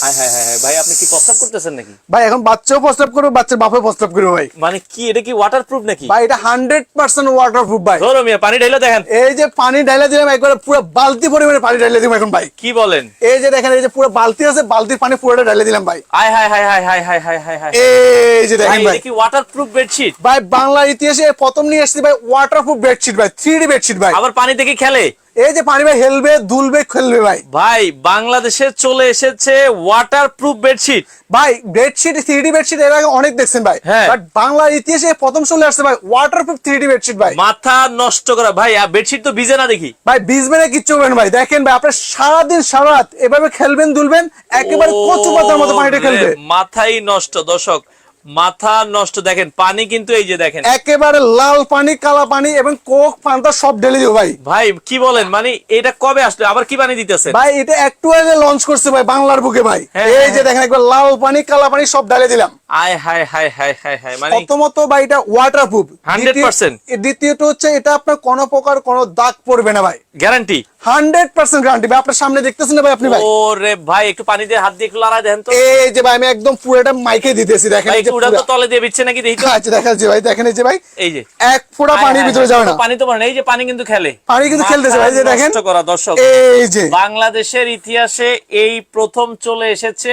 হায় হায় হায় হায়, ভাই আপনি কি প্রস্তাব করতেছেন নাকি ভাই এখন বাচ্চাও প্রস্তাব করবে বাচ্চার বাপও প্রস্তাব করবে ভাই মানে কি এটা কি ওয়াটার প্রুফ নাকি ভাই এটা হান্ড্রেড পার্সেন্ট ওয়াটার ভাই ধরো মিয়া পানি ঢাইলে দেখেন এই যে পানি ঢাইলে দিলাম একবার পুরো বালতি পরিমাণে পানি ঢাইলে দিলাম এখন ভাই কি বলেন এই যে দেখেন এই যে পুরো বালতি আছে বালতির পানি পুরোটা ঢাইলে দিলাম ভাই আয় হায় হায় হায় হায় হায় হায় হায় হায় এই যে দেখেন ভাই কি ওয়াটার বেডশিট ভাই বাংলার ইতিহাসে প্রথম নিয়ে এসেছি ভাই ওয়াটার প্রুফ বেডশিট ভাই থ্রি ডি বেডশিট ভাই আবার পানি থেকে খেলে এই যে পানি ভাই হেলবে দুলবে খেলবে ভাই। ভাই বাংলাদেশে চলে এসেছে ওয়াটার প্রুফ বেডশিট ভাই বেডশিট থ্রি ডি বেডশিট এর আগে অনেক দেখছেন ভাই। হ্যাঁ। বাট বাংলার ইতিহাসে প্রথম চলে আসছে ভাই ওয়াটার প্রুফ থ্রিডি বেডশিট ভাই। মাথা নষ্ট করা। ভাই আর বেডশিট তো ভিজে না দেখি। ভাই ভিজবে না কিচ্ছু হবে না ভাই। দেখেন ভাই আপনি সারাদিন সারা রাত এভাবে খেলবেন দুলবেন একেবারে কচু পাতার মতো পানিটা খেলবে। মাথাই নষ্ট। দর্শক মাথা নষ্ট দেখেন পানি কিন্তু এই যে দেখেন। একেবারে লাল পানি কালা পানি এবং কোক পান্তা সব ঢেলে দিও ভাই। ভাই কি বলেন? মানে এটা কবে আসলো? আবার কি পানি দিতেছে? ভাই এটা একটু আগে লঞ্চ করছে ভাই বাংলার বুকে ভাই। হ্যাঁ, এই হ্যাঁ, যে দেখেন একবার লাল পানি কালা পানি সব ঢেলে দিলাম। আয় হায় হায় হায় হায় হায় মানে প্রথমত ভাই এটা ওয়াটার প্রুফ 100% দ্বিতীয়ত হচ্ছে এটা আপনার কোনো প্রকার কোনো দাগ পড়বে না ভাই। গ্যারান্টি হান্ড্রেড পার্সেন্ট গ্যারান্টি ভাই আপনার সামনে দেখতেছেন না ভাই আপনি ভাই? ওরে ভাই একটু পানি দিয়ে হাত দিয়ে একটু লড়াই দেন তো। এই যে ভাই আমি একদম পুরোটা মাইকে দিতেছি দেখেন ভাই এই যে একটু তো তলে দিয়ে বিচ্ছে নাকি দেখি আচ্ছা ভাই দেখেন এই যে ভাই। এই যে। এক ফোঁটা ভিতরে যাবে না। পানি তো এই যে পানি কিন্তু খেলে। পানি কিন্তু খেলতেছে ভাই, এই যে দেখেন। নষ্ট করা দর্শক। এই যে। বাংলাদেশের ইতিহাসে এই প্রথম চলে এসেছে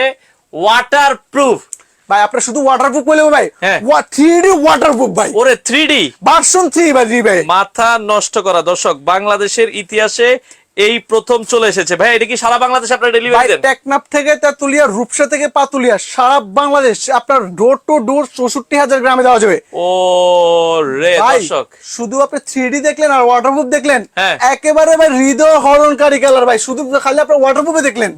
ওয়াটার প্রুফ ভাই আপনার শুধু ওয়াটার প্রুফ বলব ভাই। হ্যাঁ। থ্রি ডি ওয়াটার প্রুফ ভাই। ওরে থ্রি ডি ভার্সন থ্রি ভাই ভাই। মাথা নষ্ট করা। দর্শক বাংলাদেশের ইতিহাসে এই প্রথম চলে এসেছে। ভাই এটা কি সারা বাংলাদেশে আপনার ডেলিভারি দেন? টেকনাফ থেকে তেতুলিয়া রূপসা থেকে পাতুলিয়া সারা বাংলাদেশ আপনার ডোর টু ডোর চৌষট্টি হাজার গ্রামে দেওয়া যাবে। ও রে দর্শক। শুধু আপনি থ্রি দেখলেন আর ওয়াটার প্রুফ দেখলেন হ্যাঁ। একেবারে ভাই হৃদয় হরণকারী কালার ভাই। শুধু খালি আপনার ওয়াটার প্রুফে দেখলেন।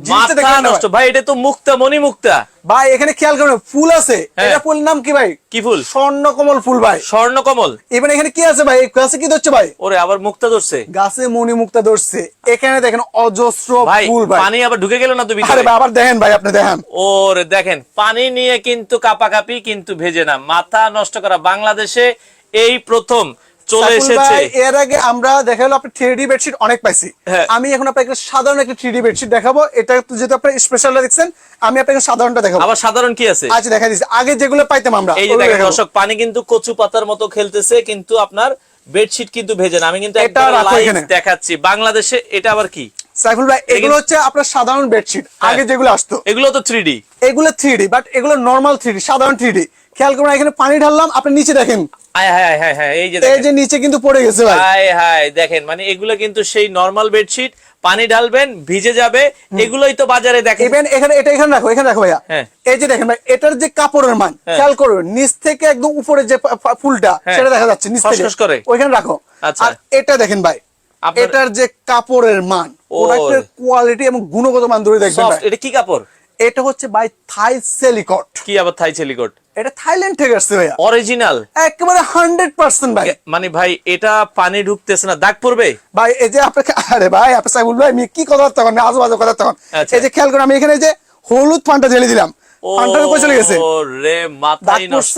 ভাই। এটা তো মুক্তা মনি মুক্তা ভাই এখানে খেয়াল করবেন ফুল আছে। হ্যাঁ। এটা ফুল নাম কি ভাই? কি ফুল? স্বর্ণ কমল ফুল ভাই। স্বর্ণ কমল এবার এখানে কি আছে ভাই? গাছে কি ধরছে ভাই? ওরে আবার মুক্তা ধরছে। গাছে মণি মুক্তা ধরছে। এখানে দেখেন অজস্র ভাই ফুল ভাই। পানি আবার ঢুকে গেল না তো আরে আবার দেখেন ভাই আপনি দেখেন। ওরে দেখেন পানি নিয়ে কিন্তু কাপাকাপি কিন্তু ভেজে না। মাথা নষ্ট করা বাংলাদেশে এই প্রথম। চলে এসেছে। এর আগে আমরা দেখা গেলো আপনি থ্রি বেডশিট অনেক পাইছি। হ্যাঁ। আমি এখন আপনাকে সাধারণ একটা থ্রি বেডশিট দেখাবো। এটা যেহেতু আপনি স্পেশালটা দেখছেন আমি আপনাকে সাধারণটা দেখাবো। আবার সাধারণ কি আছে? আচ্ছা দেখা দিচ্ছি। আগে যেগুলো পাইতাম আমরা এই যে দেখেন দর্শক পানি কিন্তু কচু পাতার মতো খেলতেছে কিন্তু আপনার বেডশিট কিন্তু ভেজে না। আমি কিন্তু রাখো লাইভ দেখাচ্ছি। বাংলাদেশে এটা আবার কি? সাইফুল ভাই এগুলো হচ্ছে আপনার সাধারণ বেডশিট হ্যাঁ। আগে যেগুলো আসতো। এগুলো তো থ্রিডি এগুলো থ্রি ডি বাট এগুলো নর্মাল থ্রিডি সাধারণ থ্রি ডি খেয়াল করুন এখানে পানি ঢাললাম আপনি নিচে দেখেন এই যে নিচে কিন্তু পড়ে গেছে ভাই হায় দেখেন মানে এগুলো কিন্তু সেই নরমাল বেডশিট পানি ঢালবেন ভিজে যাবে এগুলোই তো বাজারে দেখেন এখানে এটা এখানে রাখো এখানে রাখো ভাইয়া হ্যাঁ। এই যে দেখেন ভাই এটার যে কাপড়ের মান হ্যাঁ। খেয়াল করুন নিচ থেকে একদম উপরে যে ফুলটা হ্যাঁ। সেটা দেখা যাচ্ছে নিচ থেকে করে। ওইখানে রাখো আচ্ছা। আর এটা দেখেন ভাই এটার যে কাপড়ের মান। প্রোডাক্টের কোয়ালিটি এবং গুণগত মান ধরে দেখবেন এটা কি কাপড় এটা হচ্ছে বাই থাই সেলিকট কি আবার থাই সেলিকট এটা থাইল্যান্ড থেকে আসছে ভাইয়া। অরিজিনাল একেবারে হান্ড্রেড পার্সেন্ট ভাই। মানে ভাই এটা পানি ঢুকতেছে না। দাগ পড়বে? ভাই এই যে আপনাকে আরে ভাই আপনি সাইবুল ভাই আমি কি কথা তখন আজু বাজু কথা তখন। এই যে খেয়াল করুন আমি এখানে যে হলুদ পানটা ঢেলে দিলাম। পানটা কই চলে গেছে। ওরে রে দাগ নষ্ট।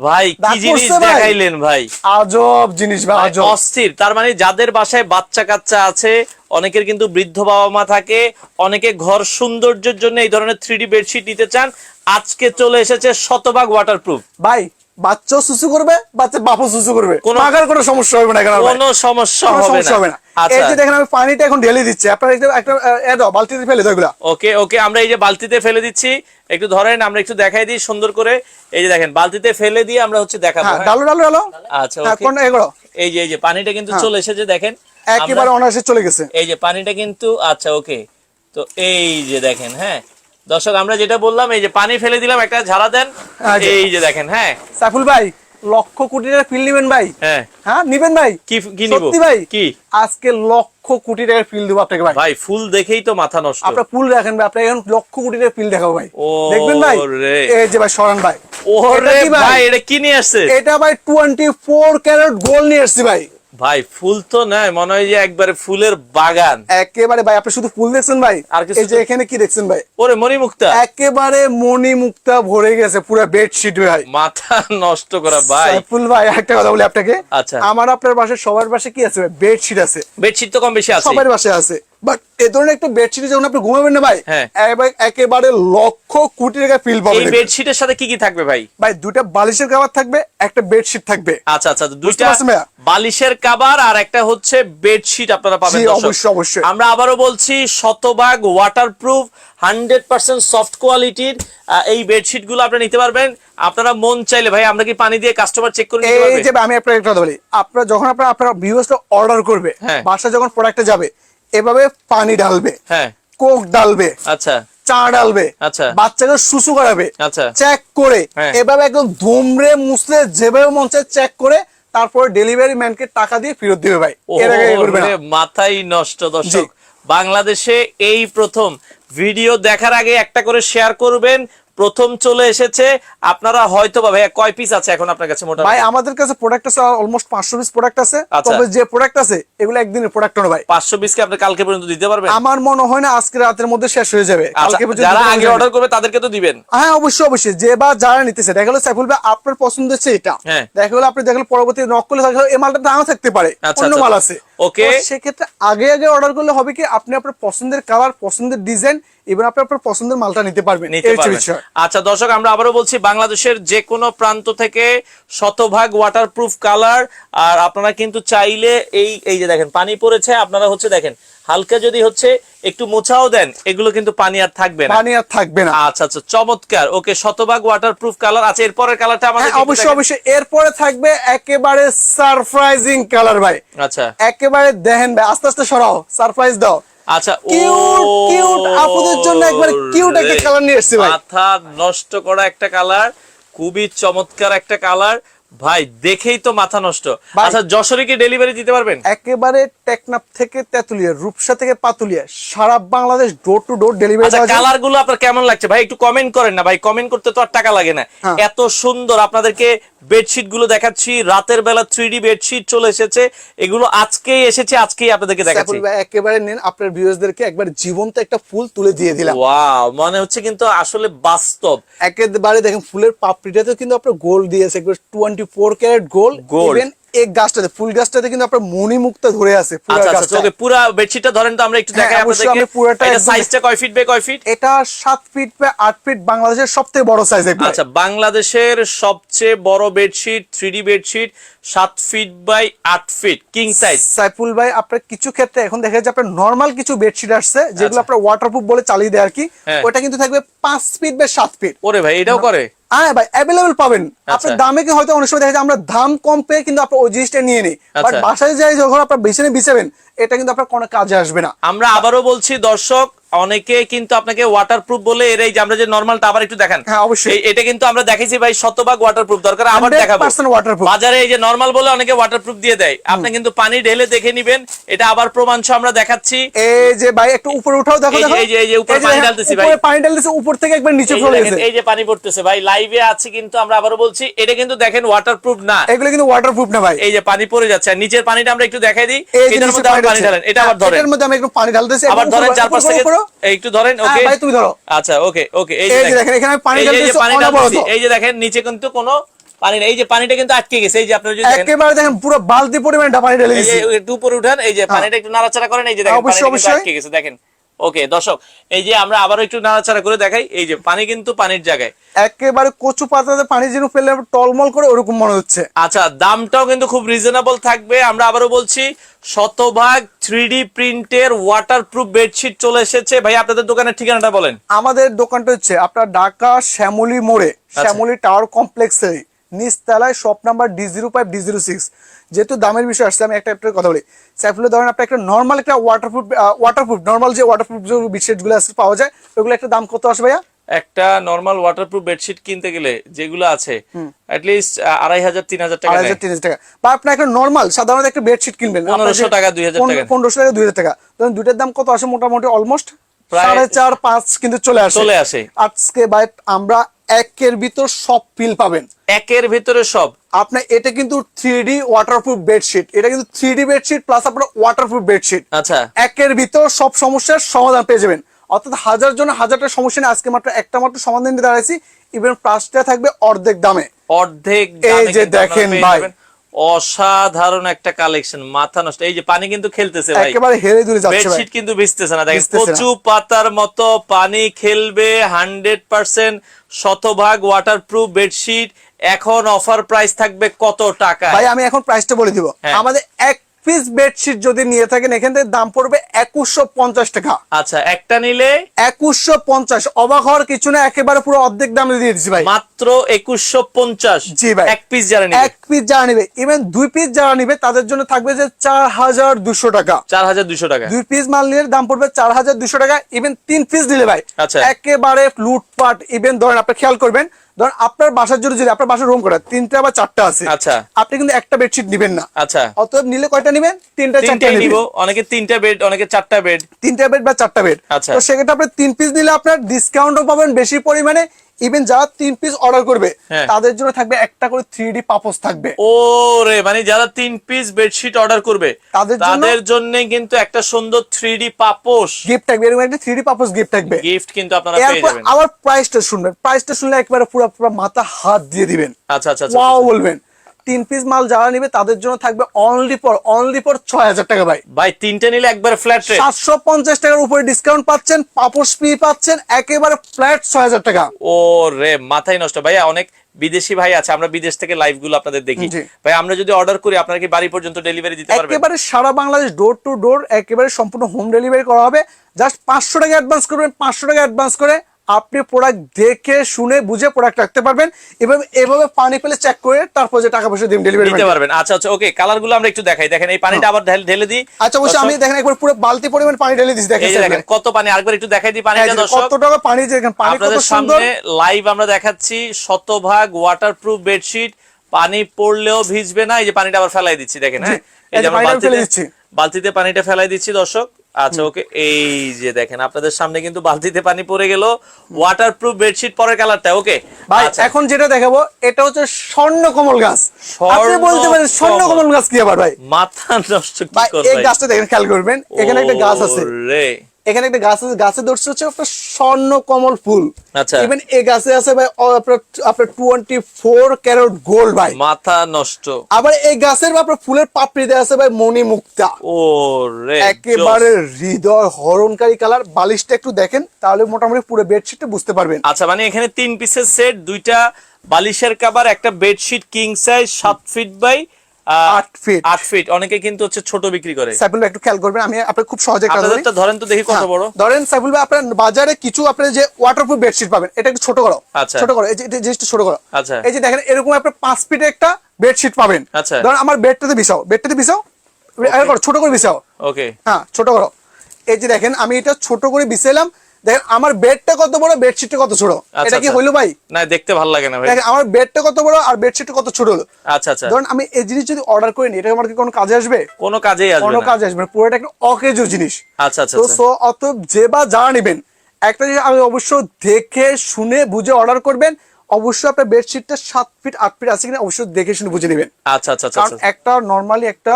ভাই কি জিনিস? দেখাইলেন ভাই? আজব জিনিস ভাই ভাই, আজব। অস্থির। তার মানে যাদের বাসায় বাচ্চা কাচ্চা আছে অনেকের কিন্তু বৃদ্ধ বাবা মা থাকে অনেকে ঘর সৌন্দর্যের জন্য এই ধরনের থ্রি বেডশিট নিতে চান। আজকে চলে এসেছে শতভাগ ওয়াটারপ্রুফ ভাই বাচ্চাও সুসু করবে বাচ্চা বাপও সুসু করবে। কোনো- মাগার কোনো সমস্যা হবে না এখানে কোনো সমস্যা হবে সমস্যা হবে না। এই আচ্ছা যে দেখেন আমি পানিটা এখন ঢেলে দিচ্ছি। আপনারা একটা একটা দাও বালতিতে ফেলে দাও ওকে ওকে আমরা এই যে বালতিতে ফেলে দিচ্ছি। একটু ধরেন আমরা একটু দেখাই দিই সুন্দর করে। এই যে দেখেন বালতিতে ফেলে দিয়ে আমরা হচ্ছে দেখাবো হ্যাঁ হ্যাঁ? ডালো ডালো ডালো। আচ্ছা হ্যাঁ কোন এগুলো এই যে এই যে পানিটা কিন্তু। চলে এসেছে দেখেন। একেবারে অনায়াসে চলে গেছে। এই যে পানিটা কিন্তু আচ্ছা ওকে। তো এই যে দেখেন হ্যাঁ? দর্শক আমরা যেটা বললাম এই যে পানি ফেলে দিলাম একটা ঝাড়া দেন। আচ্ছা। এই যে দেখেন হ্যাঁ। সাইফুল ভাই লক্ষ কোটি টাকার ফিল নিবেন ভাই? হ্যাঁ। হ্যাঁ নিবেন ভাই? কি কি নিব? সত্যি ভাই? কি? আজকে লক্ষ কোটি টাকার ফিল দেবো আপনাকে ভাই। ভাই ফুল দেখেই তো মাথা নষ্ট। আপনার ফুল দেখেন ভাই আপনাকে এখন লক্ষ কোটি টাকার ফিল দেখাবো ভাই। ও দেখবেন ভাই। এই যে ভাই সরান ভাই। ওরে ভাই? এটা কি নিয়ে আসছে? এটা ভাই টোয়েন্টি ফোর ক্যারেট গোল্ড নিয়ে এসছি ভাই। ভাই ফুল তো নাই মনে হয় যে একবারে ফুলের বাগান। একেবারে ভাই আপনি শুধু ফুল দেখছেন ভাই? আর এই যে এখানে কি দেখছেন ভাই? ওরে মণিমুক্তা। একেবারে মনি মুক্তা ভরে গেছে পুরো বেডশিট ভাই। মাথা নষ্ট করা ভাই। ফুল ভাই একটা কথা বলি আপনাকে। আচ্ছা। আমার আপনার বাসায় সবার বাসায় কি আছে ভাই? বেডশিট আছে। বেডশিট তো কম বেশি আছে। সবার বাসায় আছে। বাট এ ধরনের একটা বেডশিটে যখন আপনি ঘুমাবেন না ভাই হ্যাঁ। একেবারে লক্ষ কোটি টাকা ফিল এই বেডশিটের সাথে কি কি থাকবে ভাই? ভাই দুটা বালিশের কাভার থাকবে একটা বেডশিট থাকবে। আচ্ছা আচ্ছা দুইটা বালিশের আর একটা হচ্ছে বেডশিট আপনারা পাবেন অবশ্যই, অবশ্যই। আমরা আবারও বলছি শতভাগ ওয়াটারপ্রুফ হান্ড্রেড পার্সেন্ট সফট কোয়ালিটির এই বেডশিটগুলো আপনারা নিতে পারবেন। আপনারা মন চাইলে ভাই আমরা কি পানি দিয়ে কাস্টমার চেক করে এই যে আমি আপনার একটা বলি। আপনার যখন আপনার অর্ডার করবে হ্যাঁ। বাসা যখন প্রোডাক্টে যাবে এভাবে পানি ঢালবে হ্যাঁ কোক ডালবে আচ্ছা চা ডালবে আচ্ছা। বাচ্চাকে সুসু করাবে আচ্ছা। চেক করে হ্যাঁ। এভাবে একদম ধুমরে মুসলে যেভাবে মন চায় চেক করে তারপর ডেলিভারি ম্যানকে টাকা দিয়ে ফেরত দিবে ভাই এর আগে করবে না মাথাই নষ্ট দর্শক বাংলাদেশে এই প্রথম ভিডিও দেখার আগে একটা করে শেয়ার করবেন প্রথম চলে এসেছে। আপনারা হয়তো বা ভাইয়া কয় পিস আছে এখন আপনার কাছে মোটা ভাই আমাদের কাছে প্রোডাক্ট আছে অলমোস্ট পাঁচশো পিস প্রোডাক্ট আছে। আচ্ছা। তবে যে প্রোডাক্ট আছে এগুলো একদিনের প্রোডাক্ট না ভাই। পাঁচশো পিস কি আপনি কালকে পর্যন্ত দিতে পারবেন? আমার মনে হয় না আজকে রাতের মধ্যে শেষ হয়ে যাবে। আচ্ছা, কালকে পর্যন্ত যারা আগে অর্ডার করবে তাদেরকে তো দিবেন। হ্যাঁ অবশ্যই অবশ্যই। যে বা যারা নিতেছে দেখা গেলো সাইফুল ভাই আপনার পছন্দ হচ্ছে এটা। হ্যাঁ। দেখা গেলো আপনি দেখলেন পরবর্তী নক করলে দেখা গেলো এই মালটা নাও থাকতে পারে। আচ্ছা, অন্য। মাল আছে। তো সেক্ষেত্রে আগে আগে অর্ডার করলে হবে কি আপনি আপনার পছন্দের কালার পছন্দের ডিজাইন এবার আপনি আপনার পছন্দের মালটা নিতে পারবেন। আচ্ছা দর্শক আমরা আবারও বলছি বাংলাদেশের যে কোনো প্রান্ত থেকে শতভাগ ওয়াটারপ্রুফ কালার আর আপনারা কিন্তু চাইলে এই এই যে দেখেন পানি পড়েছে আপনারা হচ্ছে দেখেন হালকা যদি হচ্ছে একটু মোছাও দেন এগুলো কিন্তু পানি আর থাকবে না। পানি আর থাকবে না। আচ্ছা আচ্ছা চমৎকার। ওকে শতভাগ ওয়াটারপ্রুফ কালার আছে এরপরের কালারটা আমাদের হ্যাঁ অবশ্যই অবশ্যই। এরপরে থাকবে একেবারে সারপ্রাইজিং কালার ভাই। আচ্ছা। একেবারে দেখেন ভাই আস্তে আস্তে সরাও সারপ্রাইজ দাও। আচ্ছা ও cute আপুদের জন্য একবারে cute একটা রে, colour নিয়ে এসেছি ভাই। মাথা নষ্ট করা একটা কালার খুবই চমৎকার একটা কালার ভাই দেখেই তো মাথা নষ্ট। আচ্ছা যশোরে কি ডেলিভারি দিতে পারবেন? একেবারে টেকনাফ থেকে তেতুলিয়া রূপসা থেকে পাতুলিয়া সারা Bangladesh door to door delivery আচ্ছা কালারগুলো আপনার কেমন লাগছে? ভাই একটু কমেন্ট করেন না ভাই। কমেন্ট করতে তো আর টাকা লাগে না। হ্যাঁ। এত সুন্দর আপনাদেরকে বেডশিটগুলো দেখাচ্ছি। রাতের বেলা থ্রি ডি বেডশিট চলে এসেছে। এগুলো আজকেই এসেছে আজকেই আপনাদেরকে দেখাচ্ছি। একেবারে নেন আপনার ভিউয়ার্সদেরকে একবার জীবন্ত একটা ফুল তুলে দিয়ে দিলাম। ওয়াও মনে হচ্ছে কিন্তু আসলে বাস্তব। একেবারে দেখেন ফুলের পাপড়িটাতে কিন্তু আপনার গোল্ড দিয়েছে একবার twenty four carat gold Gold। এই গাছটাতে ফুল গাছটাতে কিন্তু আপনার মণি মুক্তা ধরে আছে পুরো আচ্ছা আচ্ছা গাছটা। ওকে পুরো বেডশিটটা ধরেন তো আমরা একটু হ্যাঁ, দেখাই আপনাদেরকে। পুরোটা এটা সাইজটা কয় ফিট বাই কয় ফিট এটা সাত ফিট বাই আট ফিট বাংলাদেশের সবথেকে বড় সাইজ আচ্ছা বাংলাদেশের সবচেয়ে বড় বেডশিট থ্রি ডি বেডশিট সাত ফিট বাই আট ফিট কিং সাইজ সাইফুল ভাই আপনার কিছু ক্ষেত্রে এখন দেখা যাচ্ছে আপনার নর্মাল কিছু বেডশিট আসছে যেগুলো আচ্ছা। আপনার ওয়াটারপ্রুফ বলে চালিয়ে দেয় আর কি হ্যাঁ। ওটা কিন্তু থাকবে পাঁচ ফিট বা সাত ফিট ওরে ভাই এটাও করে? হ্যাঁ ভাই অ্যাভেলেবল পাবেন আচ্ছা। আপনার দামে কি হয়তো অনেক সময় দেখা যায় আমরা দাম কম পেয়ে কিন্তু আপনার ওই জিনিসটা নিয়ে নিই বাট আচ্ছা। বাসায় যাই যখন আপনার বিছানে বিছাবেন এটা কিন্তু আপনার কোনো কাজে আসবে না আমরা আবারও বলছি দর্শক অনেকে কিন্তু আপনাকে ওয়াটারপ্রুফ বলে এর এই যে আমরা যে নর্মালটা আবার একটু দেখান। হ্যাঁ, অবশ্যই। এটা কিন্তু আমরা দেখাইছি ভাই শতভাগ ওয়াটারপ্রুফ দরকার আবার 100% দেখাবো। waterproof। বাজারে এই যে নর্মাল বলে অনেকে ওয়াটারপ্রুফ দিয়ে দেয়। আপনি কিন্তু পানি ঢেলে দেখে নিবেন এটা আবার প্রমাণস আমরা দেখাচ্ছি। এই যে ভাই একটু উপরে উঠাও দেখো দেখো। এই যে- এই যে উপরে পানি ঢালতেছি ভাই। উপরে পানি ঢালতেছে উপর থেকে একবার নিচে চলে গেছে এই যে পানি পড়তেছে ভাই লাইভে আছে কিন্তু আমরা আবারও বলছি এটা কিন্তু দেখেন ওয়াটারপ্রুফ না। এগুলো কিন্তু ওয়াটারপ্রুফ না ভাই। এই যে পানি পড়ে যাচ্ছে আর নিচের পানিটা আমরা একটু দেখাই দিই এটার মধ্যে আবার পানি ঢালেন এটা আবার ধরেন। এটার মধ্যে আমি একটু পানি ঢালতেছি আবার ধরেন উপরে- চার একটু ধরেন হ্যাঁ, ওকে ভাই তুমি ধরো। আচ্ছা ওকে ওকে এই যে দেখেন, এখানে পানি এই যে- দেখেন নিচে কিন্তু কোনো পানি নেই। এই যে পানিটা কিন্তু আটকে গেছে। এই যে আপনারা যদি দেখেন একেবারে দেখেন পুরো বালতি পরিমাণ পানি ঢেলে দিয়েছি একটু উপরে উঠান এই যে পানিটা একটু নাড়াচাড়া করেন এই যে দেখেন হ্যাঁ। পানিটা অবশ্যই। আটকে গেছে দেখেন। ওকে দর্শক এই যে আমরা আবারও একটু নাড়াচাড়া করে দেখাই এই যে পানি কিন্তু পানির জায়গায়। একেবারে কচু পাতাতে পানি যেন ফেললে টলমল করে ওরকম মনে হচ্ছে। আচ্ছা দামটাও কিন্তু খুব রিজনেবল থাকবে। আমরা আবারও বলছি শতভাগ থ্রি ডি প্রিন্টের ওয়াটারপ্রুফ বেডশিট চলে এসেছে। ভাই আপনাদের দোকানের ঠিকানাটা বলেন। আমাদের দোকানটা হচ্ছে আপনার ঢাকা শ্যামলী মোড়ে শ্যামলী টাওয়ার কমপ্লেক্সে নিচতলায় shop number D zero five D zero six যেহেতু দামের বিষয় আসছে আমি একটা একটা কথা বলি। সাইফুলের ধরেন আপনার একটা নর্মাল একটা ওয়াটারপ্রুফ ওয়াটারপ্রুফ নর্মাল যে ওয়াটারপ্রুফ যে বেডশিটগুলো আছে পাওয়া যায় ওগুলো একটা দাম কত আসবে ভাইয়া? একটা নর্মাল ওয়াটারপ্রুফ বেডশিট কিনতে গেলে যেগুলো আছে অ্যাটলিস্ট আড়াই হাজার তিন হাজার টাকা আড়াই হাজার তিন হাজার টাকা। বা আপনি একটা নর্মাল সাধারণত একটা বেডশিট কিনবেন। পনেরোশো টাকা, দুই হাজার টাকা। পনেরোশো টাকা দুই হাজার টাকা। ধরুন দুইটার দাম কত আসে মোটামুটি অলমোস্ট সাড়ে চার পাঁচ কিন্তু চলে আসে। চলে আসে। আজকে ভাই আমরা একের ভিতর সব ফিল পাবেন। একের ভেতরে সব। আপনার এটা কিন্তু থ্রি ডি ওয়াটারপ্রুফ বেডশিট এটা কিন্তু থ্রি ডি বেডশিট প্লাস আপনার ওয়াটারপ্রুফ বেডশিট আচ্ছা। একের ভিতর সব সমস্যার সমাধান পেয়ে যাবেন। অর্থাৎ হাজার জন হাজারটা সমস্যা নিয়ে আজকে মাত্র একটা মাত্র সমাধান দিতে দাঁড়াইছি। ইভেন প্রাইসটা থাকবে অর্ধেক দামে। অর্ধেক এই যে দেখেন ভাই। অসাধারণ একটা কালেকশন মাথা নষ্ট। এই যে পানি কিন্তু খেলতেছে ভাই। একেবারে হেরে দূরে যাচ্ছে বেডশিট কিন্তু ভিজতেছে না। দেখেন কচু পাতার মতো পানি খেলবে হান্ড্রেড পার্সেন্ট শতভাগ ওয়াটারপ্রুফ বেডশিট এখন অফার প্রাইস থাকবে কত টাকা ভাই আমি এখন প্রাইসটা বলে দিব হ্যাঁ। আমাদের এক পিস বেডশিট যদি নিয়ে থাকেন এখান থেকে দাম পড়বে একুশশো পঞ্চাশ টাকা। আচ্ছা একটা নিলে? একুশশো পঞ্চাশ। অবাক হওয়ার কিছু না একেবারে পুরো অর্ধেক দামে দিয়ে দিচ্ছি ভাই। মাত্র একুশশো পঞ্চাশ। জি ভাই। এক পিস যারা নিবে? এক পিস যারা নিবে। ইভেন দুই পিস যারা নিবে তাদের জন্য থাকবে যে চার হাজার দুশো টাকা। চার হাজার দুশো টাকা। দুই পিস মাল নিলে দাম পড়বে চার হাজার দুশো টাকা। ইভেন তিন পিস নিলে ভাই আচ্ছা। একেবারে লুটপাট। ইভেন ধরেন আপনি খেয়াল করবেন ধরেন আপনার বাসার জন্য যদি আপনার বাসার রুম করে তিনটা বা চারটা আছে আচ্ছা। আপনি কিন্তু একটা বেডশিট নিবেন না। আচ্ছা। অতএব নিলে কয়টা নিবেন? তিনটা চারটা নিব। অনেকে তিনটা বেড অনেকে চারটা বেড তিনটা বেড বা চারটা বেড আচ্ছা। তো সেক্ষেত্রে আপনি তিন পিস নিলে আপনার ডিসকাউন্টও পাবেন বেশি পরিমাণে ইভেন যারা তিন পিস অর্ডার করবে হ্যাঁ। তাদের জন্য থাকবে একটা করে থ্রি ডি পাপোস থাকবে। ও রে মানে যারা তিন পিস বেডশিট অর্ডার করবে তাদের জন্য- তাদের জন্য কিন্তু একটা সুন্দর থ্রি ডি পাপোস গিফট থাকবে এরকম একটা থ্রি ডি পাপস গিফট থাকবে। গিফট কিন্তু আপনারা পেয়ে যাবেন। আবার প্রাইসটা শুনবেন। প্রাইসটা শুনলে একবারে পুরো পুরো মাথা হাত দিয়ে দিবেন। আচ্ছা আচ্ছা আচ্ছা ওয়াও বলবেন। তিন পিস মাল যারা নিবে তাদের জন্য থাকবে অনলি ফর অনলি ফর ছয় হাজার টাকা ভাই। ভাই তিনটে নিলে একবার ফ্ল্যাট সাতশো পঞ্চাশ টাকার উপরে ডিসকাউন্ট পাচ্ছেন পাপস ফ্রি পাচ্ছেন একেবারে ফ্ল্যাট ছয় হাজার টাকা। ও রে মাথায় নষ্ট। ভাইয়া অনেক বিদেশি ভাই আছে আমরা বিদেশ থেকে লাইভগুলো আপনাদের দেখি। ভাই আমরা যদি অর্ডার করি আপনারা কি বাড়ি পর্যন্ত ডেলিভারি দিতে পারবেন? একেবারে সারা বাংলাদেশ ডোর টু ডোর একেবারে সম্পূর্ণ হোম ডেলিভারি করা হবে। জাস্ট পাঁচশো টাকা অ্যাডভান্স করবেন পাঁচশো টাকা অ্যাডভান্স করে আপনি প্রোডাক্ট দেখে শুনে বুঝে প্রোডাক্ট রাখতে পারবেন এভাবে এভাবে পানি পেলে চেক করে তারপর যে টাকা পয়সা দিন ডেলিভারি দিতে পারবেন। আচ্ছা আচ্ছা ওকে কালারগুলো আমরা একটু দেখাই। দেখেন এই পানিটা আবার ঢেলে- দিই। আচ্ছা অবশ্যই আমি দেখেন একবার পুরো বালতি পরিমাণ পানি ঢেলে দিচ্ছি দেখেন দেখেন কত পানি আরেকবার একটু দেখাই দিই পানিটা দর্শক। কত টাকা পানি যে দেখেন পানি কত সুন্দর। সামনে লাইভ আমরা দেখাচ্ছি শতভাগ ওয়াটারপ্রুফ বেডশিট পানি পড়লেও ভিজবে না এই যে পানিটা আবার ফেলাই দিচ্ছি দেখেন হ্যাঁ? এই যে যে আমরা বালতিতে বালতিতে পানিটা ফেলাই দিচ্ছি দর্শক। আচ্ছা ওকে এই যে দেখেন আপনাদের সামনে কিন্তু বালতিতে পানি পড়ে গেল। ওয়াটারপ্রুফ বেডশিট পরের কালারটা ওকে? ভাই আচ্ছা। এখন যেটা দেখাবো এটা হচ্ছে স্বর্ণ কমল গাছ। আপনি বলতে পারেন স্বর্ণ কমল। গাছ কি আবার ভাই? মাথা নষ্ট কি ভাই করবে? এই গাছটা দেখেন খেয়াল করবেন এখানে একটা গাছ আছে। রে এখানে একটা গাছ আছে গাছে ধরছে হচ্ছে আপনার স্বর্ণ কমল ফুল। আচ্ছা। ইভেন এই গাছে আছে ভাই আপনার আপনার টোয়েন্টি ফোর ক্যারট গোল্ড ভাই। মাথা নষ্ট। আবার এই গাছের আপনার ফুলের পাপড়িতে আছে ভাই মণি মুক্তা ও একেবারে হৃদয় হরণকারী কালার। বালিশটা একটু দেখেন তাহলে মোটামুটি পুরো বেডশিটটা বুঝতে পারবেন। আচ্ছা মানে এখানে তিন পিসের সেট দুইটা বালিশের কাবার একটা বেডশিট কিং সাইজ সাত ফিট বাই আট feet। আট ফিট অনেকে কিন্তু হচ্ছে ছোট বিক্রি করে। সাইফুল ভাই একটু খেয়াল করবেন আমি আপনার খুব সহজে আপনাদেরটা ধরেন তো দেখি কত হ্যাঁ, বড়। ধরেন সাইফুল ভাই আপনার বাজারে কিছু আপনার যে ওয়াটারপ্রুফ বেডশিট পাবেন এটা একটু ছোট করো। আচ্ছা। ছোট করো এই যে জিনিসটা ছোট করো। আচ্ছা। এই যে দেখেন এরকম আপনার পাঁচ ফিটে একটা বেডশিট পাবেন। আচ্ছা। ধরেন আমার বেডটাতে বিছাও বেডটাতে বিছাও? ছোট করে বিছাও। ওকে হ্যাঁ ছোট করো। এই যে দেখেন আমি এটা ছোট করে বিছাইলাম দেখেন আমার বেডটা কত বড় বেডশিটটা কত ছোট? আচ্ছা, এটা কি আচ্ছা। হইল ভাই? না দেখতে ভালো লাগে না ভাই। দেখেন আমার বেডটা কত বড় আর বেডশিটটা কত ছোট হলো। আচ্ছা আচ্ছা। ধরুন আমি এই জিনিস যদি অর্ডার করে নিই এটা আমার কি কোনো কাজে আসবে? কোনো কাজেই আসবে কোনো কাজে আসবে না। পুরোটা একটা অকেজো জিনিস। আচ্ছা আচ্ছা তো আচ্ছা। সো অত যে বা যা নেবেন একটা জিনিস আমি অবশ্য দেখে শুনে বুঝে অর্ডার করবেন অবশ্যই আপনার বেডশিটটা সাত ফিট আট ফিট আছে কিনা অবশ্যই দেখে শুনে বুঝে নেবেন। আচ্ছা আচ্ছা আচ্ছা কারণ একটা নর্মালি একটা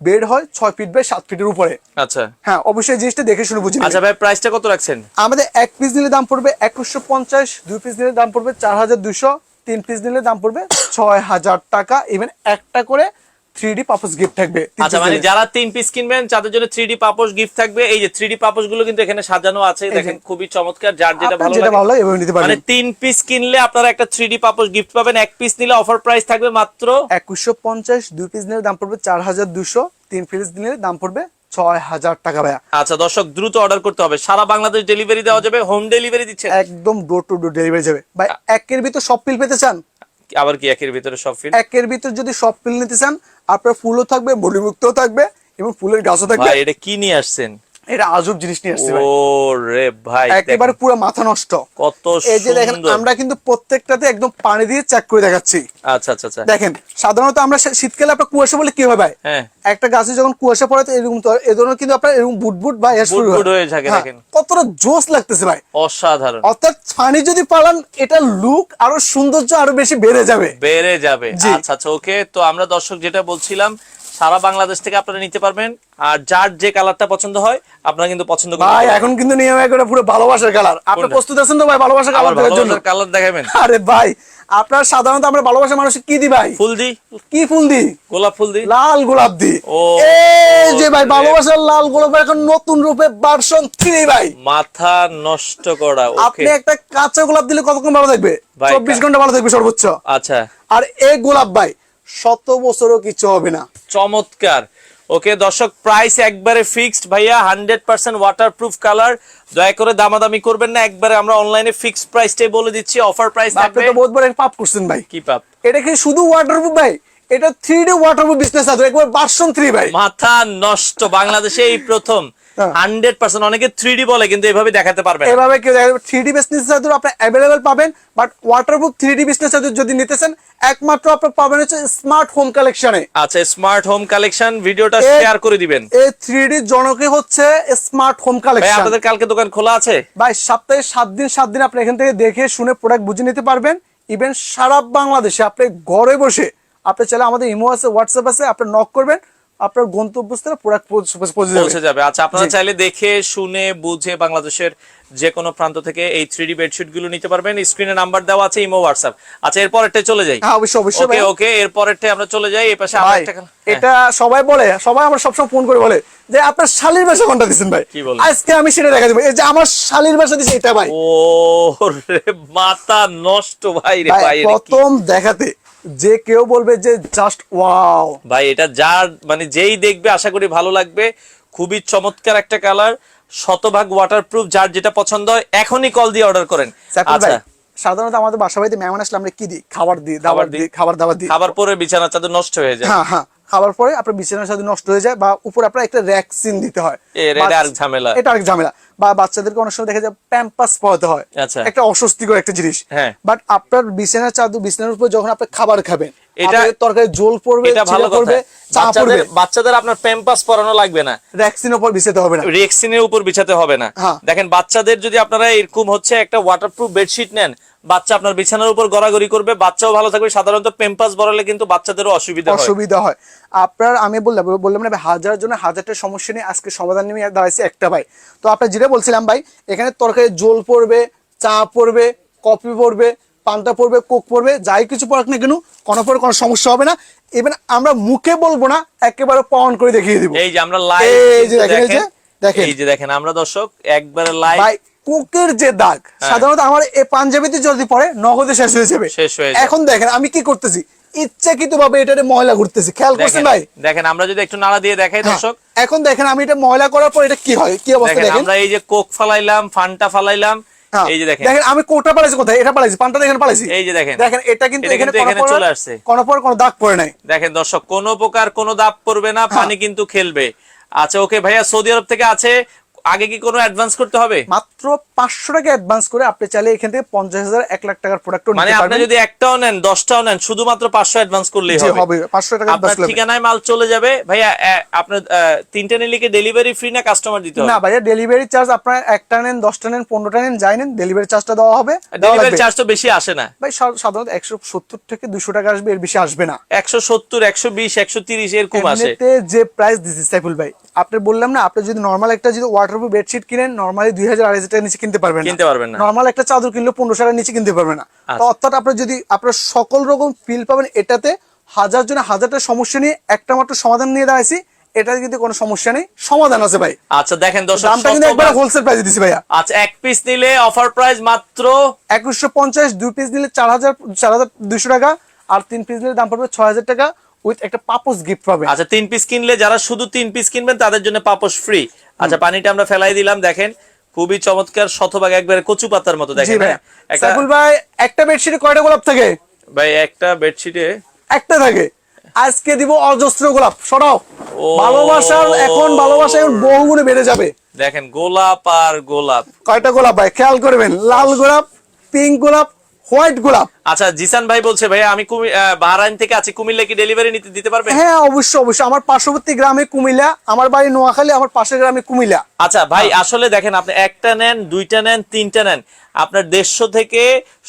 বেড হয় ছয় ফিট বাই সাত ফিটের উপরে। আচ্ছা। হ্যাঁ অবশ্যই জিনিসটা দেখে শুনে বুঝি আচ্ছা ভাই প্রাইসটা কত রাখছেন? আমাদের এক পিস নিলে দাম পড়বে একুশশো পঞ্চাশ দুই পিস নিলে দাম পড়বে চার হাজার দুশো তিন পিস নিলে দাম পড়বে ছয় হাজার টাকা। ইভেন একটা করে থ্রি ডি গিফট থাকবে আচ্ছা মানে যারা তিন পিস কিনবেন তাদের জন্য পাপোশ গিফট থাকবে। এই যে পাপোশগুলো কিন্তু এখানে সাজানো আছে দেখেন খুবই চমৎকার যার যেটা ভালো লাগে। ভালো লাগে এভাবে নিতে মানে তিন পিস কিনলে আপনারা একটা থ্রি পাপোশ গিফট পাবেন এক পিস নিলে অফার প্রাইস থাকবে মাত্র একুশশো পঞ্চাশ দুই পিস নিলে দাম পড়বে চার হাজার দুশো তিন পিস নিলে দাম পড়বে ছয় হাজার টাকা ভাইয়া। আচ্ছা দর্শক দ্রুত অর্ডার করতে হবে। সারা বাংলাদেশ ডেলিভারি দেওয়া যাবে হোম ডেলিভারি দিচ্ছেন। একদম ডোর টু ডোর ডেলিভারি যাবে। ভাই একের ভিতর সব পিল পেতে চান? আবার কি একের ভিতরে সব ফিল একের ভিতরে যদি সব ফিল নিতে চান আপনার ফুলও থাকবে বলিমুক্তও থাকবে এবং ফুলের গাছও থাকবে। এটা কি নিয়ে আসছেন? এটা আজব জিনিস নিয়ে আসছে ভাই। ও ভাই একেবারে পুরো মাথা নষ্ট। কত এই যে দেখেন আমরা কিন্তু প্রত্যেকটাতে একদম পানি দিয়ে চেক করে দেখাচ্ছি। আচ্ছা আচ্ছা আচ্ছা। দেখেন সাধারণত আমরা শীতকালে আপনার কুয়াশা বলে কি হয় ভাই? হ্যাঁ। একটা গাছে যখন কুয়াশা পড়ে তো এরকম তো এ ধরনের কিন্তু আপনার এরকম বুটবুট বা হয়ে। থাকে, হ্যাঁ, দেখেন। কতটা জোস লাগতেছে ভাই। অসাধারণ। অর্থাৎ পানি যদি পালান এটা লুক আরও সৌন্দর্য আরও বেশি বেড়ে যাবে। বেড়ে যাবে। আচ্ছা আচ্ছা ওকে তো আমরা দর্শক যেটা বলছিলাম সারা বাংলাদেশ থেকে আপনারা নিতে পারবেন। আর যার যে কালারটা পছন্দ হয় আপনারা কিন্তু পছন্দ করতে ভাই এখন কিন্তু নিয়ম করে পুরো ভালোবাসার কালার। আপনি প্রস্তুত আছেন তো ভাই ভালোবাসার কালার দেওয়ার জন্য? কালার দেখাবেন। আরে ভাই আপনার সাধারণত আমরা ভালোবাসা মানুষ কি দি ভাই? ফুল দি কি ফুল দি গোলাপ ফুল দি লাল গোলাপ দি ও, এই যে ভাই ভালোবাসার লাল গোলাপ এখন নতুন রূপে ভার্সন থ্রি ভাই। মাথা নষ্ট করা ওকে। আপনি একটা কাঁচা গোলাপ দিলে কতক্ষণ ভালো থাকবে? ভাই, চব্বিশ কা- ঘণ্টা ভালো থাকবে সর্বোচ্চ। আচ্ছা। আর এই গোলাপ ভাই শত বছরও কিছু হবে না। চমৎকার। ওকে দর্শক প্রাইস একবারে ফিক্সড ভাইয়া hundred percent waterproof colour দয়া করে দামাদামি করবেন না একবারে আমরা অনলাইনে ফিক্সড প্রাইসটাই বলে দিচ্ছি অফার প্রাইস আপনি তো বহুত বড় পাপ করছেন ভাই। কি পাপ? এটা কি শুধু ওয়াটারপ্রুফ ভাই? এটা থ্রি ডি ওয়াটারপ্রুফ বিজনেস আছে একবার ভার্সন থ্রি ভাই। মাথা নষ্ট বাংলাদেশে এই প্রথম। হান্ড্রেড পার্সেন্ট অনেকে থ্রি বলে কিন্তু এভাবে দেখাতে পারবে এভাবে কেউ দেখা থ্রি ডি বিজনেস চাদর আপনি অ্যাভেলেবেল পাবেন but waterproof three D business চাদর যদি নিতে একমাত্র আপনি পাবেন হচ্ছে স্মার্ট হোম কালেকশনে আচ্ছা স্মার্ট হোম কালেকশন ভিডিওটা শেয়ার করে দিবেন। এই থ্রি ডি জনকে হচ্ছে স্মার্ট হোম কালেকশন আপনাদের কালকে দোকান খোলা আছে? ভাই সপ্তাহে সাত দিন সাত দিন আপনি এখান থেকে দেখে শুনে প্রোডাক্ট বুঝে নিতে পারবেন। ইভেন সারা বাংলাদেশে আপনি ঘরে বসে আপনি চাইলে আমাদের ইমো আছে হোয়াটসঅ্যাপ আছে আপনি নক করবেন। আপনার গন্তব্যস্থলে প্রোডাক্ট পৌঁছে যাবে। আচ্ছা আপনারা চাইলে দেখে শুনে বুঝে বাংলাদেশের যে কোনো প্রান্ত থেকে এই থ্রি ডি বেডশিটগুলো নিতে পারবেন। স্ক্রিনে নাম্বার দেওয়া আছে ইমো হোয়াটসঅ্যাপ আচ্ছা এরপরেরটা চলে যাই। হ্যাঁ অবশ্যই অবশ্যই ওকে। ওকে এরপরেরটা আমরা চলে যাই। এই পাশে ভাই একটা হ্যাঁ। এটা সবাই বলে সবাই আমার সবসময় ফোন করে বলে যে আপনার শালির ভাষা কোনটা দিচ্ছেন ভাই? কি বলে? আজকে আমি সেটা দেখা দেবো। এই যে আমার শালির ভাষা দিচ্ছে এটা ভাই। ও রে মাথা নষ্ট ভাই রে ভাই প্রথম দেখাতে যে কেউ বলবে যে জাস্ট ওয়াও ভাই এটা যার মানে যেই দেখবে আশা করি ভালো লাগবে। খুবই চমৎকার একটা কালার শতভাগ ওয়াটারপ্রুফ যার যেটা পছন্দ হয় এখনই কল দিয়ে অর্ডার করেন। আচ্ছা। সাধারণত আমাদের বাসা বাড়িতে মেহমান আসলে আমরা কি দিই? খাবার দিই দাবার দিই। খাবার দাবার দিই। খাবার পরে বিছানা চাদর নষ্ট হয়ে যায়। হ্যাঁ হ্যাঁ। খাবার পরে আপনার বিছানার সাথে নষ্ট হয়ে যায় বা উপরে আপনার একটা র্যাকসিন দিতে হয়। এটা আরেক ঝামেলা। এটা আরেক ঝামেলা। বা বাচ্চাদেরকে অনেক সময় দেখা যায় প্যাম্পাস পড়াতে হয়। আচ্ছা। একটা অস্বস্তিকর একটা জিনিস। হ্যাঁ। বাট আপনার বিছানার চাদর বিছানার উপর যখন আপনি খাবার খাবেন এটা- তরকারি জল পড়বে এটা ভালো চা পড়বে। বাচ্চাদের আপনার প্যাম্পাস পরানো লাগবে না। র্যাকসিন উপর বিছাতে হবে না। রেক্সিনের উপর বিছাতে হবে না। হ্যাঁ। দেখেন বাচ্চাদের যদি আপনারা এরকম হচ্ছে একটা ওয়াটারপ্রুফ বেডশিট নেন বাচ্চা আপনার বিছানার উপর গড়াগড়ি করবে বাচ্চাও ভালো থাকবে। সাধারণত পেম্পাস বরালে কিন্তু বাচ্চাদেরও অসুবিধা হয়। অসুবিধা হয়। আপনার আমি বললাম বললাম না হাজার জন্য হাজারটা সমস্যা নিয়ে আজকে সমাধান নিয়ে দাঁড়াইছে একটা ভাই। তো আপনার যেটা বলছিলাম ভাই এখানে তরকারি জল পড়বে চা পড়বে কফি পড়বে পান্তা পড়বে কোক পড়বে যাই কিছু পড়াক না কেন কোনো পরে কোনো সমস্যা হবে না। ইভেন আমরা মুখে বলব না একেবারে পাওয়ান করে দেখিয়ে দিব। এই যে আমরা লাইভ এই যে, দেখেন। এই যে দেখেন। আমরা দর্শক একবারে লাইভ কোকের যে দাগ সাধারণত আমার এই পাঞ্জাবিতে যদি পড়ে নগদে শেষ হয়ে যাবে। হয়ে। এখন দেখেন আমি কি করতেছি? ইচ্ছাকৃত ভাবে এটারে ময়লা ঘুরতেছি। খেয়াল করছেন ভাই? দেখেন আমরা যদি একটু নাড়া দিয়ে দেখাই হ্যাঁ, দর্শক। এখন দেখেন আমি এটা ময়লা করার পর এটা কি হয়? কি অবস্থা দেখেন আমরা এই যে কোক ফালাইলাম ফান্টা ফালাইলাম হ্যাঁ, এই যে দেখেন। দেখেন আমি কোটা পালাইছি কোথায়? এটা পালাইছি পানটা দেখেন পালাইছি। এই যে দেখেন। দেখেন এটা কিন্তু এখানে এখানে চলে আসছে। কোনো পর কোনো দাগ পড়ে নাই। দেখেন দর্শক কোনো প্রকার কোনো দাব পড়বে না হ্যাঁ। পানি কিন্তু খেলবে। আচ্ছা ওকে ভাইয়া সৌদি আরব থেকে আছে। আগে কি কোনো অ্যাডভান্স করতে হবে? মাত্র পাঁচশো টাকা অ্যাডভান্স করে আপনি চাইলে এখান থেকে পঞ্চাশ হাজার এক লাখ টাকার প্রোডাক্ট মানে আপনি যদি একটাও নেন দশটাও নেন শুধুমাত্র পাঁচশো অ্যাডভান্স করলেই হবে। হবে। পাঁচশো টাকা আপনার ঠিকানায় মাল চলে যাবে। ভাইয়া আপনার তিনটে নিলে কি ডেলিভারি ফ্রি না কাস্টমার দিতে হবে? না ভাইয়া ডেলিভারি চার্জ আপনার একটা নেন দশটা নেন পনেরোটা নেন যাই নেন ডেলিভারি চার্জটা দেওয়া হবে। ডেলিভারি চার্জ তো বেশি আসে না। ভাই সাধারণত একশো সত্তর থেকে দুশো টাকা আসবে এর বেশি আসবে না। একশো সত্তর একশো বিশ একশো তিরিশ এরকম আসে। যে প্রাইস দিচ্ছি সাইফুল ভাই আপনি বললাম না আপনি যদি নর্মাল একটা যদি ওয়াটারপ্রুফ বেডশিট কিনেন নর্মালি দুই হাজার আড়াই হাজার টাকার নিচে কিনতে পারবেন কিনতে পারবেন না। নর্মাল একটা চাদর কিনলে পনেরোশো টাকার নিচে কিনতে পারবেন না। তো আচ্ছা। অর্থাৎ আপনার যদি আপনার সকল রকম ফিল পাবেন এটাতে হাজার জনে হাজারটা সমস্যা নিয়ে একটা মাত্র সমাধান নিয়ে দাঁড়াইছি। কিন্তু কোনো সমস্যা নেই। সমাধান আছে ভাই। আচ্ছা দেখেন দর্শক দামটা কিন্তু একবার হোলসেল প্রাইসে দিছি ভাইয়া। আচ্ছা এক পিস নিলে অফার প্রাইস মাত্র একুশশো পঞ্চাশ দুই পিস নিলে চার হাজার চার হাজার দুইশো টাকা আর তিন পিস নিলে দাম পড়বে ছয় হাজার টাকা উইথ একটা পাপোস গিফট পাবে। আচ্ছা তিন পিস কিনলে যারা শুধু তিন পিস কিনবেন তাদের জন্য পাপোশ ফ্রি আচ্ছা পানিটা আমরা ফেলাই দিলাম দেখেন। খুবই চমৎকার শতভাগ একবারে কচু পাতার মতো দেখেন হ্যাঁ? একটা সাইফুল ভাই একটা বেডশিটে কয়টা গোলাপ থাকে? ভাই একটা বেডশিটে একটা থাকে। আজকে দিব অজস্র গোলাপ সরাও। ভালোবাসার এখন ভালোবাসা এখন বহুগুণে বেড়ে যাবে। দেখেন গোলাপ আর গোলাপ। কয়টা গোলাপ ভাই? খেয়াল করবেন লাল গোলাপ পিঙ্ক গোলাপ হোয়াইট গোলাপ। আচ্ছা জিসান ভাই বলছে ভাই আমি বাহরাইন থেকে আছি কুমিল্লা কি ডেলিভারি নিতে দিতে পারবেন? হ্যাঁ অবশ্যই অবশ্যই। আমার পার্শ্ববর্তী গ্রামে কুমিল্লা আমার বাড়ি নোয়াখালী আমার পাশের গ্রামে কুমিল্লা। আচ্ছা ভাই হ্যাঁ। আসলে দেখেন আপনি একটা নেন দুইটা নেন তিনটা নেন। আপনার দেড়শো থেকে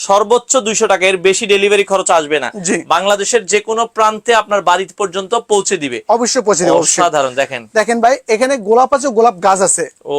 সর্বোচ্চ দুইশো টাকা এর বেশি ডেলিভারি খরচ আসবে না। বাংলাদেশের যে কোনো প্রান্তে আপনার বাড়ি পর্যন্ত পৌঁছে দিবে। অবশ্যই পৌঁছে দেবো অসাধারণ দেখেন। দেখেন ভাই এখানে গোলাপ আছে গোলাপ গাছ আছে। ও।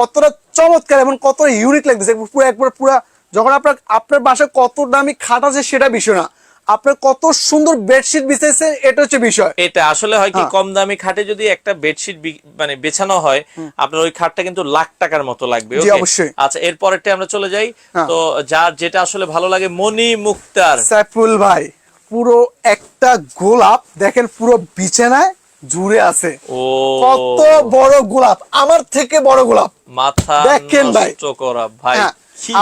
কতটা চমৎকার এবং কতটা ইউনিক লাগতেছে পুরো একবার পুরো যখন আপনার আপনার বাসায় কত দামি খাট আছে সেটা বিষয় না আপনার কত সুন্দর বেডশিট বিছাইছে এটা হচ্ছে বিষয় এটা আসলে হয় কি হ্যাঁ। কম দামি খাটে যদি একটা বেডশিট মানে বেছানো হয় আপনার ওই খাটটা কিন্তু লাখ টাকার মতো লাগবে? অবশ্যই। আচ্ছা এরপরেরটা আমরা চলে যাই হ্যাঁ। তো যার যেটা আসলে ভালো লাগে মনি মুক্তার সাইফুল ভাই পুরো একটা গোলাপ দেখেন পুরো বিছানায় জুড়ে আছে ও কত বড় গোলাপ আমার থেকে বড় গোলাপ মাথা দেখেন ভাই। ভাই হ্যাঁ,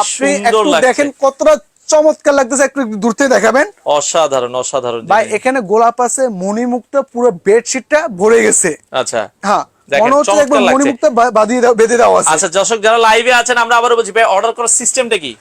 আপনি একটু দেখেন কতটা চমৎকার লাগতেছে একটু দূর থেকে দেখাবেন। অসাধারণ অসাধারণ ভাই এখানে গোলাপ আছে মণিমুক্ত পুরো বেডশিটটা ভরে গেছে। আচ্ছা। হ্যাঁ আচ্ছা দর্শক যারা লাইভে আছেন আমরা আবারও বলছি ভাই অর্ডার করার সিস্টেমটা কি?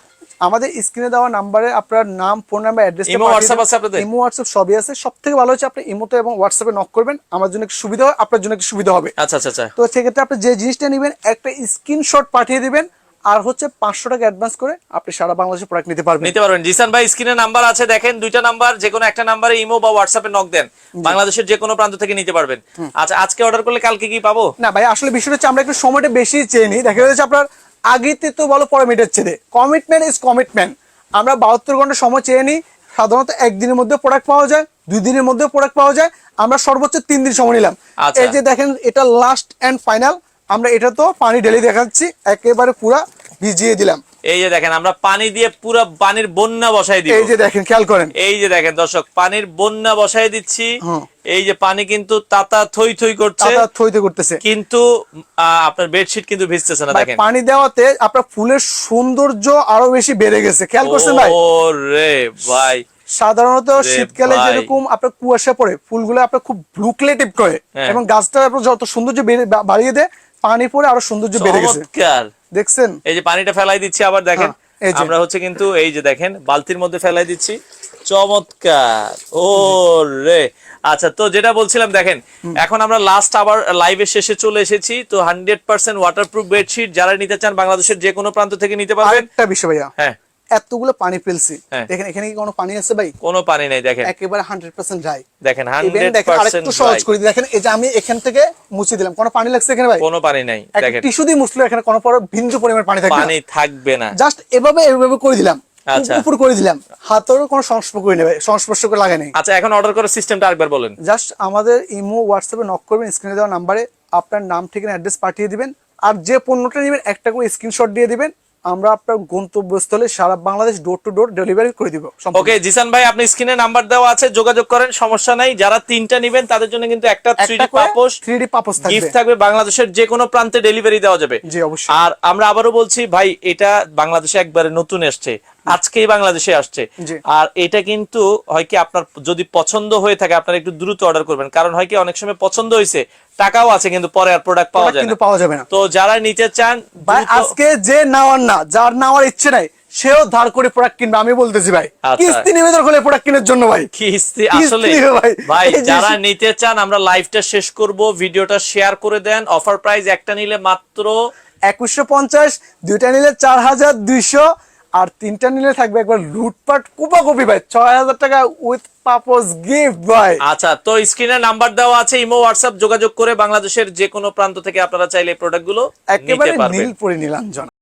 আমাদের স্ক্রিনে দেওয়া নাম্বারে আপনার নাম phone number address imo, WhatsApp আছে আপনাদের? ইমো হোয়াটসঅ্যাপ সবই আছে। সব থেকে ভালো হচ্ছে আপনি ইমোতে এবং নক করবেন। আমার জন্য সুবিধা হয় আপনার জন্য সুবিধা হবে। আচ্ছা আচ্ছা আচ্ছা। তো সেক্ষেত্রে আপনি যে জিনিসটা নেবেন একটা স্ক্রিনশট পাঠিয়ে দিবেন। আর হচ্ছে পাঁচশো টাকা অ্যাডভান্স করে আপনি সারা বাংলাদেশে প্রোডাক্ট নিতে পারবেন। নিতে পারবেন। জিসান ভাই স্ক্রিনে নাম্বার আছে দেখেন দুইটা নাম্বার যে কোনো একটা নাম্বারে ইমো বা হোয়াটসঅ্যাপে নক দেন। বাংলাদেশের যে কোনো প্রান্ত থেকে নিতে পারবেন। আচ্ছা আজকে অর্ডার করলে কালকে কি পাবো? না ভাই আসলে বিষয়টা হচ্ছে আমরা একটু সময়টা বেশি চেয়ে নিই। দেখা যাচ্ছে আপনার আগেতে তো বলো পরে মিটার চেয়ে। কমিটমেন্ট ইজ কমিটমেন্ট আমরা বাহাত্তর ঘণ্টা সময় চেয়ে নিই। সাধারণত একদিনের মধ্যে প্রোডাক্ট পাওয়া যায় দুই দিনের মধ্যে প্রোডাক্ট পাওয়া যায়। আমরা সর্বোচ্চ তিন দিন সময় নিলাম। আচ্ছা। এই যে দেখেন এটা লাস্ট এন্ড ফাইনাল আমরা এটা তো পানি ঢেলে দেখাচ্ছি একেবারে পুরা ভিজিয়ে দিলাম। এই যে দেখেন আমরা পানি দিয়ে পুরো পানির বন্যা বসাই দিব। এই যে দেখেন খেয়াল করেন। এই যে দেখেন দর্শক পানির বন্যা বসাই দিচ্ছি। এই যে পানি কিন্তু তাতা থই থই করছে। তাতা থইতে করতেছে। কিন্তু আপনার বেডশিট কিন্তু ভিজতেছে না দেখেন। পানি দেওয়াতে আপনার ফুলের সৌন্দর্য আরও বেশি বেড়ে গেছে। খেয়াল করছেন ভাই? ও রে ভাই। সাধারণত শীতকালে যেরকম আপনার কুয়াশা পড়ে ফুলগুলো আপনার খুব ব্লুক্লেটিভ করে হ্যাঁ। এবং গাছটা আপনার যত সৌন্দর্য বাড়িয়ে দেয় পানি পরে আরও সৌন্দর্য বেড়ে গেছে। দেখছেন? এই যে পানিটা ফেলাই দিচ্ছি আবার দেখেন। হ্যাঁ। আমরা হচ্ছে কিন্তু এই যে দেখেন বালতির মধ্যে ফেলাই দিচ্ছি। চমৎকার। ও রে। আচ্ছা তো যেটা বলছিলাম দেখেন এখন আমরা লাস্ট আবার লাইভে শেষে চলে এসেছি। তো হান্ড্রেড পার্সেন্ট ওয়াটারপ্রুফ বেডশিট যারা নিতে চান বাংলাদেশের যে কোনো প্রান্ত থেকে নিতে পারবেন। একটা বিষয় ভাইয়া। হ্যাঁ। এতগুলো পানি ফেলছি। হ্যাঁ। দেখেন এখানে কি কোনো পানি আছে ভাই? কোনো পানি নেই দেখেন। একেবারে হান্ড্রেড পার্সেন্ট ড্রাই দেখেন আরেকটু সহজ করে দেখেন এই যে আমি এখান থেকে মুছে দিলাম। কোনো পানি লাগছে এখানে ভাই? কোনো পানি নাই একটা দেখেন। টিস্যু দিয়ে মুছলে এখানে কোনো পরে বিন্দু পরিমাণ পানি থাকবে পানি থাকবে না। জাস্ট এভাবে এভাবে করে দিলাম। উপর করে দিলাম। হাতেরও কোনো সংস্পর্শ করে নেবে সংস্পর্শ করে লাগাই নেই। আচ্ছা এখন অর্ডার করার সিস্টেমটা আরেকবার বলেন। জাস্ট আমাদের ইমো হোয়াটসঅ্যাপে নক করবেন স্ক্রিনে দেওয়া নাম্বারে আপনার নাম ঠিকানা অ্যাড্রেস পাঠিয়ে দিবেন। আর যে পণ্যটা নেবেন একটা করে স্ক্রিনশট দিয়ে দিবেন। আমরা আপনার গন্তব্যস্থলে সারা Bangladesh door to door delivery করে দিব। ওকে জিসান ভাই আপনি স্ক্রিনে নাম্বার দেওয়া আছে যোগাযোগ করেন সমস্যা নাই। যারা তিনটা নেবেন তাদের জন্য কিন্তু একটা থ্রি পাপোস ডি পাপোস পাপোশ 3D পাপোশ থাকবে। গিফট থাকবে। বাংলাদেশের যে কোনো প্রান্তে ডেলিভারি দেওয়া যাবে। জি অবশ্যই। আর আমরা আবারও বলছি ভাই এটা বাংলাদেশে একবারে নতুন এসছে। আজকেই বাংলাদেশে আসছে। আর এটা কিন্তু হয় কি আপনার যদি পছন্দ হয়ে থাকে আপনারা একটু দ্রুত অর্ডার করবেন। কারণ হয় কি অনেক সময় পছন্দ হয়েছে টাকাও আছে কিন্তু পরে আর প্রোডাক্ট পাওয়া যায় কিন্তু না পাওয়া যাবে না। তো যারা নিতে চান ভাই আজকে যে নেওয়ার না যার নেওয়ার ইচ্ছে নাই সেও ধার করে প্রোডাক্ট কিনবে আমি বলতেছি ভাই। আচ্ছা। কিস্তি নিবেদন করে প্রোডাক্ট কেনার জন্য ভাই। কিস্তি আসলে ভাই। যারা নিতে চান আমরা লাইভটা শেষ করব ভিডিওটা শেয়ার করে দেন। অফার প্রাইস একটা নিলে মাত্র একুশশো পঞ্চাশ দুইটা নিলে চার হাজার দুইশো আর তিনটা নিলে থাকবে একবার লুটপাট কুপা কুপি ভাই। ছয় হাজার টাকা উইথ পাপোস গিফট ভাই। আচ্ছা তো স্ক্রিনে নাম্বার দেওয়া আছে ইমো হোয়াটসঅ্যাপ যোগাযোগ করে বাংলাদেশের যে কোনো প্রান্ত থেকে আপনারা চাইলে প্রোডাক্টগুলো একেবারে নীল পরি নীলাঞ্জন।